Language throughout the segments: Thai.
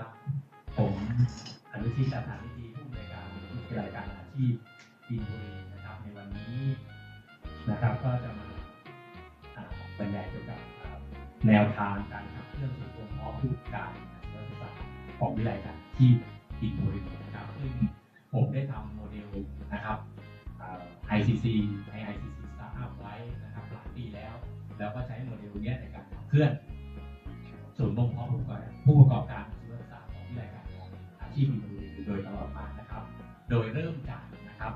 ครับ ผมอนุชิตสถานิดีผู้อำนวยการวิทยาลัยการอาชีพปีนบุรีนะครับ ในวันนี้นะครับก็จะมาบรรยายเกี่ยวกับแนวทางการขับเคลื่อนสู่ตัวเพาะผู้การนักศึกษาของวิทยาลัยการอาชีพปีนบุรีนะครับซึ่งผมได้ทำโมเดลนะครับ ICC ใน ICC Startup ไว้นะครับหลายปีแล้ว แล้วก็ใช้โมเดลนี้ในการขับเคลื่อนศูนย์บ่มเพาะผู้ประกอบการ อาชีพมีโดยตลอดมานะครับ โดยเริ่มจากนะครับ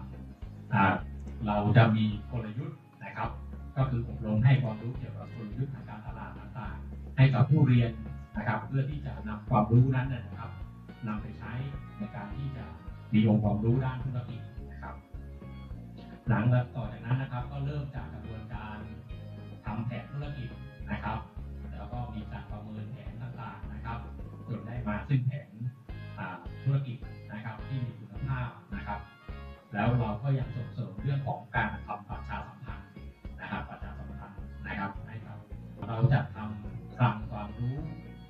เราจะมีกลยุทธ์นะครับ ก็คืออบรมให้ความรู้เกี่ยวกับกลยุทธ์ทางการตลาดต่างๆ ให้กับผู้เรียนนะครับ เพื่อที่จะนำความรู้นั้นนะครับนำไปใช้ในการที่จะมีองค์ความรู้ด้านธุรกิจนะครับ หลังจากต่อจากนั้นนะครับ ก็เริ่มจากกระบวนการทำแผนธุรกิจนะครับ แล้วก็มีการประเมินแผนต่างๆนะครับจนได้มาซึ่งแผน ธุรกิจนะครับที่มีคุณภาพนะครับ แล้วเราก็ยังส่งเสริมเรื่องของการทำประชาสัมพันธ์นะครับประชาสัมพันธ์นะครับให้กับเราจะทำคลังความรู้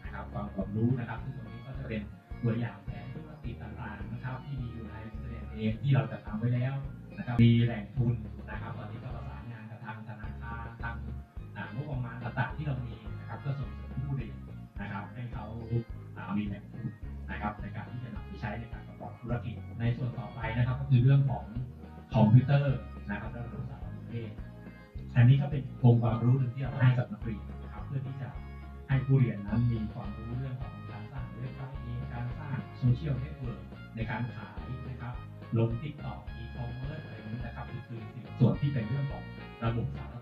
นะครับความความรู้นะครับซึ่งตรงนี้ก็จะเป็นตัวอย่างแผนธุรกิจต่างๆนะครับที่มีอยู่ในประเทศเองที่เราจะทำไว้แล้วนะครับมีแหล่งทุนนะครับตอนนี้ก็ประสานงานกับทางธนาคารทางอ่างบประมาณต่างๆที่เรามีนะครับเพื่อส่งเสริมผู้เรียนนะครับ ให้เขาอ่ามีแหล่งทุนนะครับในการที่จะ ธุรกิจในส่วนต่อไปนะครับ ก็คือเรื่องของคอมพิวเตอร์นะครับและระบบสารสนเทศอันนี้ก็เป็นองค์ความรู้หนึ่งที่เราให้กับนักเรียนนะครับเพื่อที่จะให้ผู้เรียนนั้นมีความรู้เรื่องของการสร้างเว็บไซต์เองการสร้างโซเชียลเน็ตเวิร์กในการขายนะครับลงทิกตอกอีคอมเมิร์ซอะไรนี้นะครับคือส่วนที่เป็นเรื่องของระบบสาร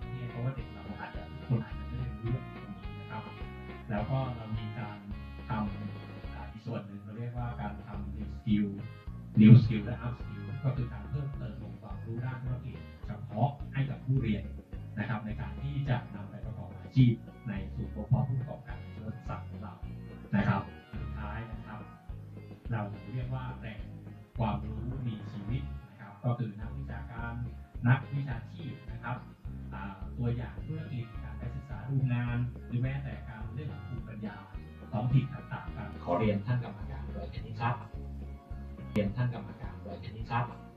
new skill และ up skill ก็คือการเพิ่มเติมองค์ความรู้ด้านธุรกิจเฉพาะให้กับผู้เรียนนะครับ ในการที่จะนำไปประกอบอาชีพในศูนย์บ่มเพาะผู้ประกอบการในธุรกิจของเรานะครับสุดท้ายนะครับ เราเรียกว่าแหล่งความรู้มีชีวิตนะครับ ก็คือนักวิชาการนักวิชาชีพนะครับตัวอย่างธุรกิจการไปศึกษาดูงาน หรือแม้แต่การเรื่องภูมิปัญญาท้องถิ่นต่างๆครับขอเรียนท่านกรรมการโดยแค่นี้ครับ เรียนท่านกรรมการไว้แค่นี้ครับ